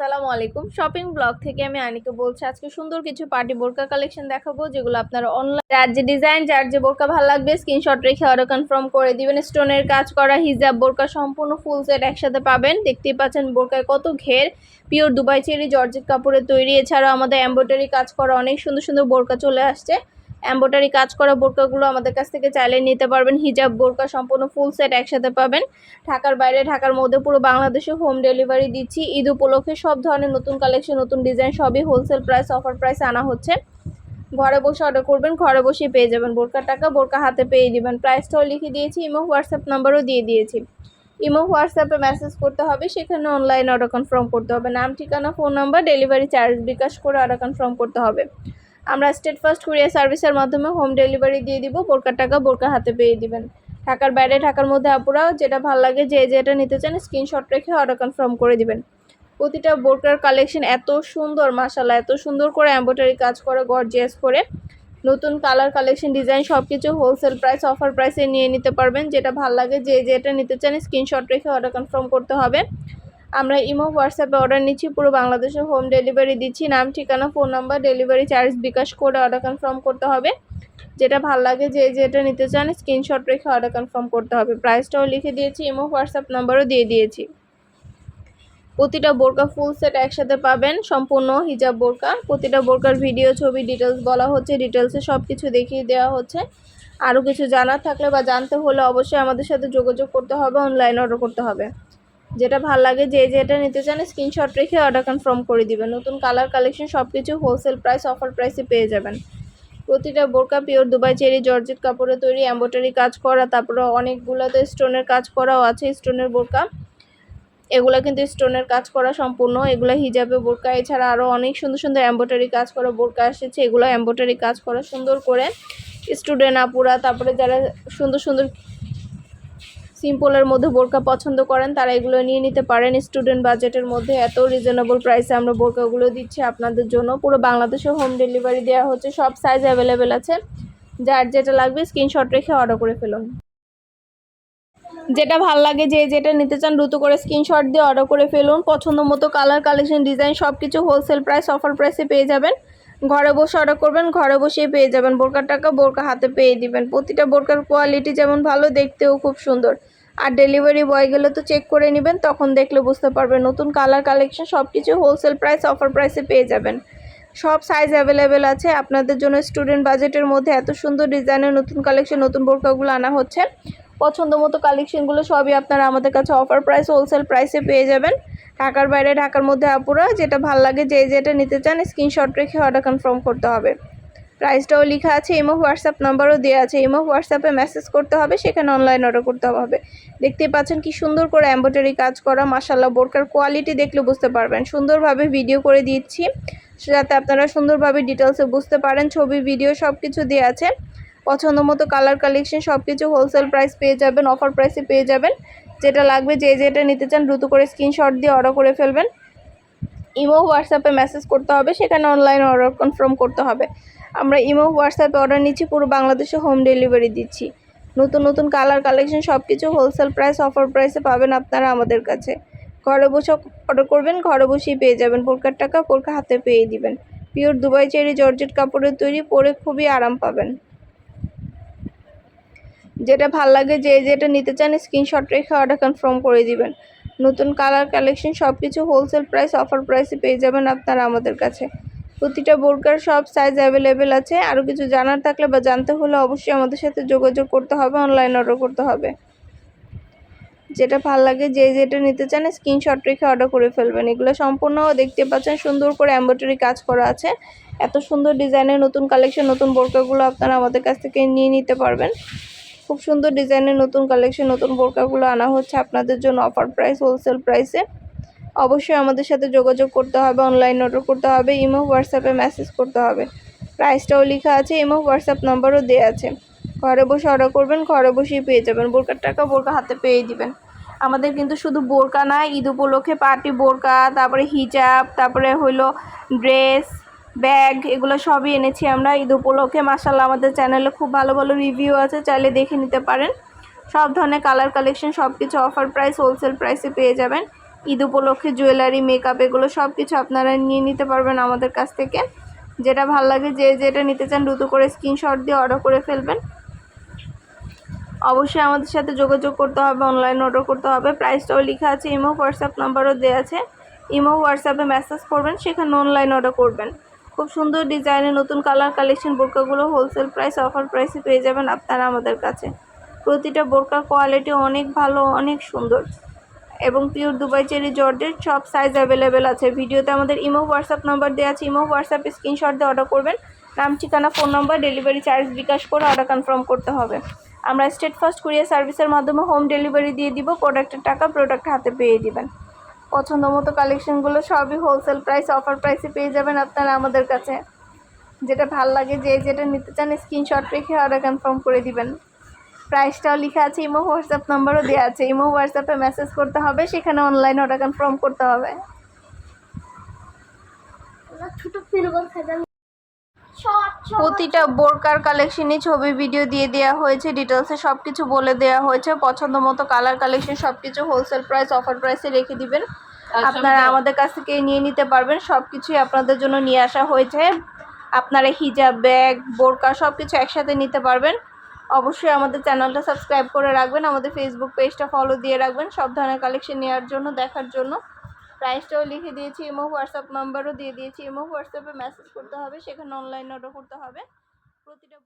আসসালামু আলাইকুম। Shopping blog থেকে আমি আনিকা বলছি, আজকে সুন্দর কিছু পার্টি বোরকা কালেকশন দেখাবো, যেগুলো আপনারা অনলাইন যার যে ডিজাইন যার যে বোরকা ভালো লাগবে স্ক্রিনশট রেখে অর্ডার কনফার্ম করে দিবেন। স্টোনের কাজ করা হিজাব বোরকা সম্পূর্ণ ফুল সেট একসাথে পাবেন। দেখতেই পাচ্ছেন বোরকায় কত ঘের পিওর দুবাই চেরি জর্জেট কাপড়ে তৈরি। এছাড়াও আমাদের এম্ব্রয়ডারি কাজ করা অনেক সুন্দর সুন্দর বোরকা চলে আসছে। এম্ব্রয়ডারি কাজ করা বোরকাগুলো আমাদের কাছ থেকে চাইলে নিতে পারবেন। হিজাব, বোরকা সম্পূর্ণ ফুল সেট একসাথে পাবেন। ঢাকার বাইরে, ঢাকার মধ্যে পুরো বাংলাদেশে হোম ডেলিভারি দিচ্ছি। ঈদ উপলক্ষে সব ধরনের নতুন কালেকশন নতুন ডিজাইন সবই হোলসেল প্রাইস অফার প্রাইসে আনা হচ্ছে। ঘরে বসে অর্ডার করবেন, ঘরে বসে পেয়ে যাবেন বোরকার টাকা। বোরকা হাতে পেয়ে দিবেন। প্রাইসটাও লিখে দিয়েছি, ইমো হোয়াটসঅ্যাপ নাম্বারও দিয়ে দিয়েছি। ইমো হোয়াটসঅ্যাপে মেসেজ করতে হবে, সেখানে অনলাইন অর্ডার কনফার্ম করতে হবে। নাম, ঠিকানা phone number delivery charge bKash করে অর্ডার কনফার্ম করতে হবে। আমরা স্টেট ফার্স্ট কুরিয়ার সার্ভিসের মাধ্যমে হোম ডেলিভারি দিয়ে দিব, বোরকার টাকা বোরকা হাতে পেয়ে দিবেন। ঢাকার বাইরে, ঢাকার মধ্যে আপুরা যেটা ভালো লাগে, যে যেটা নিতে চান স্ক্রিনশট রেখে অর্ডার কনফার্ম করে দিবেন। প্রতিটা বোরকার কালেকশন এত সুন্দর মাসাল্লাহ এত সুন্দর করে এম্ব্রয়ডারি কাজ করে গর্জিয়াস করে। নতুন কালার কালেকশন ডিজাইন সব কিছু হোলসেল প্রাইস অফার প্রাইসে নিয়ে নিতে পারবেন। যেটা ভালো লাগে, যে যেটা নিতে চান স্ক্রিনশট রেখে অর্ডার কনফার্ম করতে হবে। আমরা ইমো, হোয়াটসঅ্যাপে অর্ডার নিচ্ছি, পুরো বাংলাদেশে হোম ডেলিভারি দিচ্ছি। নাম, ঠিকানা, phone number, delivery charge, bKash করে অর্ডার কনফার্ম করতে হবে। যেটা ভালো লাগে, যে যেটা নিতে চান, স্ক্রিনশট রেখে অর্ডার কনফার্ম করতে হবে। প্রাইসটাও লিখে দিয়েছি, ইমো, হোয়াটসঅ্যাপ নাম্বারও দিয়ে দিয়েছি। প্রতিটা বোরকা ফুল সেট একসাথে পাবেন, সম্পূর্ণ হিজাব বোরকা। প্রতিটা বোরকার ভিডিও ছবি ডিটেলস বলা হচ্ছে ডিটেলসে সব কিছু দেখিয়ে দেওয়া হচ্ছে। আরও কিছু জানার থাকলে বা জানতে হলে অবশ্যই আমাদের সাথে যোগাযোগ করতে হবে অনলাইন অর্ডার করতে হবে। যেটা ভালো লাগে, যে যেটা নিতে চান স্ক্রিনশট রেখে অর্ডার কনফার্ম করে দিবেন। নতুন কালার কালেকশন সব কিছু হোলসেল প্রাইস অফার প্রাইসে পেয়ে যাবেন। প্রতিটা বোরকা পিওর দুবাই চেরি জর্জেট কাপড়ে তৈরি এম্ব্রয়ডারি কাজ করা, তারপরে অনেকগুলোতে স্টোনের কাজ করাও আছে স্টোনের বোরকা। এগুলা কিন্তু স্টোনের কাজ করা সম্পূর্ণ, এগুলো হিজাবে বোরকা। এছাড়া আরও অনেক সুন্দর সুন্দর এম্ব্রয়ডারি কাজ করা বোরকা এসেছে, এগুলো এম্ব্রয়ডারি কাজ করা সুন্দর করে। স্টুডেন্ট আপুরা, তারপরে যারা সুন্দর সুন্দর সিম্পলের মধ্যে বোরকা পছন্দ করেন, তারা এগুলো নিয়ে নিতে পারেন। স্টুডেন্ট বাজেটের মধ্যে এত রিজনেবল প্রাইসে আমরা বোরকাগুলো দিচ্ছি আপনাদের জন্য। পুরো বাংলাদেশে হোম ডেলিভারি দেওয়া হচ্ছে, সব সাইজ অ্যাভেলেবেল আছে। যার যেটা লাগবে স্ক্রিনশট রেখে অর্ডার করে ফেলুন। যেটা ভালো লাগে, যে যেটা নিতে চান দ্রুত করে স্ক্রিনশট দিয়ে অর্ডার করে ফেলুন। পছন্দ মতো কালার কালেকশন ডিজাইন সব কিছু হোলসেল প্রাইস অফার প্রাইসে পেয়ে যাবেন। ঘরে বসে অর্ডার করবেন, ঘরে বসেই পেয়ে যাবেন। বোরকার টাকা বোরকা হাতে পেয়ে দিবেন। প্রতিটা বোরকার কোয়ালিটি যেমন ভালো, দেখতেও খুব সুন্দর। আর ডেলিভারি বয় গেলে তো চেক করে নেবেন, তখন দেখলে বুঝতে পারবেন। নতুন কালার কালেকশন সব কিছু হোলসেল প্রাইস অফার প্রাইসে পেয়ে যাবেন। সব সাইজ অ্যাভেলেবেল আছে। আপনাদের জন্য স্টুডেন্ট বাজেটের মধ্যে এত সুন্দর ডিজাইনের নতুন কালেকশন নতুন বোরকাগুলো আনা হচ্ছে। পছন্দ মতো কালেকশনগুলো সবই আপনারা আমাদের কাছে অফার প্রাইস হোলসেল প্রাইসে পেয়ে যাবেন। ঢাকার বাইরে, ঢাকার মধ্যে আপুরা, যেটা ভালো লাগে, যে যেটা নিতে চান স্ক্রিনশট রেখে অর্ডার কনফার্ম করতে হবে। প্রাইসটাও লেখা আছে ইমো হোয়াটসঅ্যাপ নাম্বারও দেওয়া আছে। ইমো হোয়াটসঅ্যাপে মেসেজ করতে হবে, সেখানে অনলাইন অর্ডার করতে হবে। দেখতেই পাচ্ছেন কি সুন্দর করে এম্ব্রয়ডারি কাজ করা মাসাল্লাহ বোরকার কোয়ালিটি দেখলে বুঝতে পারবেন। সুন্দরভাবে ভিডিও করে দিচ্ছি। যাতে আপনারা সুন্দরভাবে ডিটেলসে বুঝতে পারেন, ছবি ভিডিও সব কিছু দিয়ে আছে। পছন্দ মতো কালার কালেকশন সব কিছু হোলসেল প্রাইস পেয়ে যাবেন অফার প্রাইসে পেয়ে যাবেন। যেটা লাগবে, যে যেটা নিতে চান, দ্রুত করে স্ক্রিনশট দিয়ে অর্ডার করে ফেলবেন। ইমো হোয়াটসঅ্যাপে মেসেজ করতে হবে, সেখানে অনলাইন অর্ডার কনফার্ম করতে হবে। আমরা ইমো হোয়াটসঅ্যাপে অর্ডার নিচ্ছি, পুরো বাংলাদেশে হোম ডেলিভারি দিচ্ছি। নতুন নতুন কালার কালেকশন সব কিছু হোলসেল প্রাইস অফার প্রাইসে পাবেন আপনারা আমাদের কাছে। ঘরে বসে অর্ডার করবেন, ঘরে বসেই পেয়ে যাবেন। পোরকার টাকা পোরকা হাতে পেয়ে দিবেন। পিওর দুবাই চেরি জর্জেট কাপড়ের তৈরি পরে খুবই আরাম পাবেন। যেটা ভালো লাগে, যে যেটা নিতে চান, স্ক্রিনশট রেখে অর্ডার কনফার্ম করে দিবেন। নতুন কালার কালেকশন সব কিছু হোলসেল প্রাইস অফার প্রাইসে পেয়ে যাবেন আপনারা আমাদের কাছে। প্রতিটা বোরকার সব সাইজ অ্যাভেলেবেল আছে। আরও কিছু জানার থাকলে বা জানতে হলে অবশ্যই আমাদের সাথে যোগাযোগ করতে হবে অনলাইন অর্ডার করতে হবে। যেটা ভালো লাগে, যে যেটা নিতে চান স্ক্রিনশট রেখে অর্ডার করে ফেলবেন। এগুলো সম্পূর্ণ দেখতে পাচ্ছেন, সুন্দর করে এম্ব্রয়ডারি কাজ করা আছে। এত সুন্দর ডিজাইনের নতুন কালেকশন নতুন বোরকাগুলো আপনারা আমাদের কাছ থেকে নিয়ে নিতে পারবেন। খুব সুন্দর ডিজাইনের নতুন কালেকশন নতুন বোরকাগুলো আনা হচ্ছে আপনাদের জন্য অফার প্রাইস হোলসেল প্রাইসে অবশ্যই আমাদের সাথে যোগাযোগ করতে হবে অনলাইন অর্ডার করতে হবে ইমো হোয়াটসঅ্যাপে মেসেজ করতে হবে। প্রাইসটাও লেখা আছে ইমো হোয়াটসঅ্যাপ নাম্বারও দেওয়া আছে। ঘরে বসে অর্ডার করবেন, ঘরে বসেই পেয়ে যাবেন। বোরকার টাকা বোরকা হাতে পেয়ে দিবেন। আমাদের কিন্তু শুধু বোরকা না ঈদ উপলক্ষে পার্টি বোরকা, তারপরে হিজাব তারপরে হইল ড্রেস ব্যাগ এগুলো সবই এনেছি আমরা। ঈদ উপলক্ষে মাসাল্লাহ আমাদের চ্যানেলে খুব ভালো ভালো রিভিউ আছে, চাইলে দেখে নিতে পারেন। সব ধরনের কালার কালেকশন সব কিছু অফার প্রাইস হোলসেল প্রাইসে পেয়ে যাবেন। ঈদ উপলক্ষে জুয়েলারি মেকআপ এগুলো সব কিছু আপনারা নিয়ে নিতে পারবেন আমাদের কাছ থেকে। যেটা ভালো লাগে, যে যেটা নিতে চান দ্রুত করে স্ক্রিনশট দিয়ে অর্ডার করে ফেলবেন। অবশ্যই আমাদের সাথে যোগাযোগ করতে হবে অনলাইন অর্ডার করতে হবে। প্রাইসটাও লেখা আছে, ইমো হোয়াটসঅ্যাপ নাম্বারও দেওয়া আছে। ইমো হোয়াটসঅ্যাপে মেসেজ করবেন, সেখানে অনলাইন অর্ডার করবেন। খুব সুন্দর ডিজাইনের নতুন কালার কালেকশন বোরকাগুলো হোলসেল প্রাইস অফার প্রাইসে পেয়ে যাবেন আপনারা আমাদের কাছে। প্রতিটা বোরকার কোয়ালিটি অনেক ভালো, অনেক সুন্দর। এবং পিওর দুবাই চেরি জর্জের সব সাইজ অ্যাভেলেবেল আছে। ভিডিওতে আমাদের ইমো হোয়াটসঅ্যাপ নাম্বার দেওয়া আছে, ইমো হোয়াটসঅ্যাপে স্ক্রিনশট দিয়ে অর্ডার করবেন। নাম, ঠিকানা phone number delivery charge bKash করে অর্ডার কনফার্ম করতে হবে। আমরা স্টেট ফার্স্ট কুরিয়ার সার্ভিসের মাধ্যমে হোম ডেলিভারি দিয়ে দিব প্রোডাক্টের টাকা প্রোডাক্ট হাতে পেয়ে দিবেন। পছন্দ মতো কালেকশনগুলো সবই হোলসেল প্রাইস অফার প্রাইসে পেয়ে যাবেন আপনারা আমাদের কাছে। যেটা ভালো লাগে, যে যেটা নিতে চান স্ক্রিনশট রেখে অর্ডার কনফার্ম করে দিবেন। প্রাইসটাও লেখা আছে, ইমো হোয়াটসঅ্যাপ নাম্বারও দেওয়া আছে। ইমো হোয়াটসঅ্যাপে মেসেজ করতে হবে, সেখানে অনলাইন অর্ডার কনফার্ম করতে হবে। ছোট প্রতিটা বোরকার কালেকশনই ছবি ভিডিও দিয়ে দেওয়া হয়েছে ডিটেলসে সব কিছু বলে দেওয়া হয়েছে। পছন্দ মতো কালার কালেকশন সব কিছু হোলসেল প্রাইস অফার প্রাইসে রেখে দিবেন। আপনারা আমাদের কাছ থেকে নিয়ে নিতে পারবেন। সব কিছুই আপনাদের জন্য নিয়ে আসা হয়েছে। আপনারা হিজাব ব্যাগ বোরকা সব কিছু একসাথে নিতে পারবেন। অবশ্যই আমাদের চ্যানেলটা সাবস্ক্রাইব করে রাখবেন। আমাদের ফেসবুক পেজটা ফলো দিয়ে রাখবেন। সব ধরনের কালেকশন নেওয়ার জন্য দেখার জন্য। প্রাইসটাও লিখে দিয়েছি, ইমো হোয়াটসঅ্যাপ নাম্বারও দিয়ে দিয়েছি, ইমো হোয়াটসঅ্যাপে মেসেজ করতে হবে, সেখানে অনলাইন অর্ডার করতে হবে। প্রতিটা